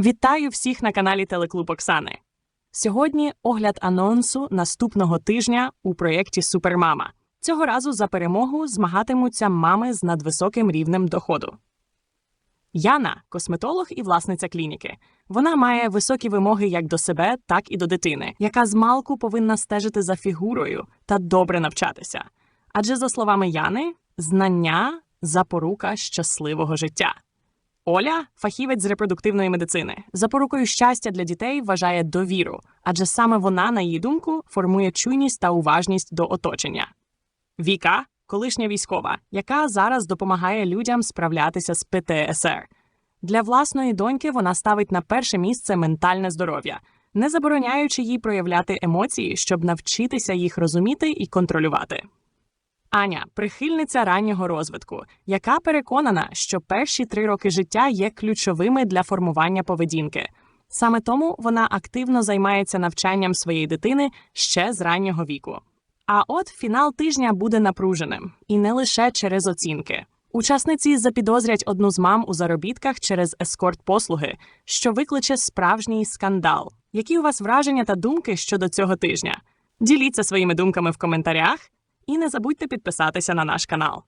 Вітаю всіх на каналі Телеклуб Оксани. Сьогодні огляд анонсу наступного тижня у проєкті Супермама. Цього разу за перемогу змагатимуться мами з надвисоким рівнем доходу. Яна косметолог і власниця клініки. Вона має високі вимоги як до себе, так і до дитини, яка з малку повинна стежити за фігурою та добре навчатися. Адже, за словами Яни, знання запорука щасливого життя. Оля, фахівець з репродуктивної медицини, запорукою щастя для дітей вважає довіру, адже саме вона, на її думку, формує чуйність та уважність до оточення. Віка, колишня військова, яка зараз допомагає людям справлятися з ПТСР. Для власної доньки вона ставить на перше місце ментальне здоров'я, не забороняючи їй проявляти емоції, щоб навчитися їх розуміти і контролювати. Аня прихильниця раннього розвитку, яка переконана, що перші три роки життя є ключовими для формування поведінки. Саме тому вона активно займається навчанням своєї дитини ще з раннього віку. А от фінал тижня буде напруженим і не лише через оцінки. Учасниці запідозрять одну з мам у заробітках через ескорт-послуги, що викличе справжній скандал. Які у вас враження та думки щодо цього тижня? Діліться своїми думками в коментарях і не забудьте підписатися на наш канал.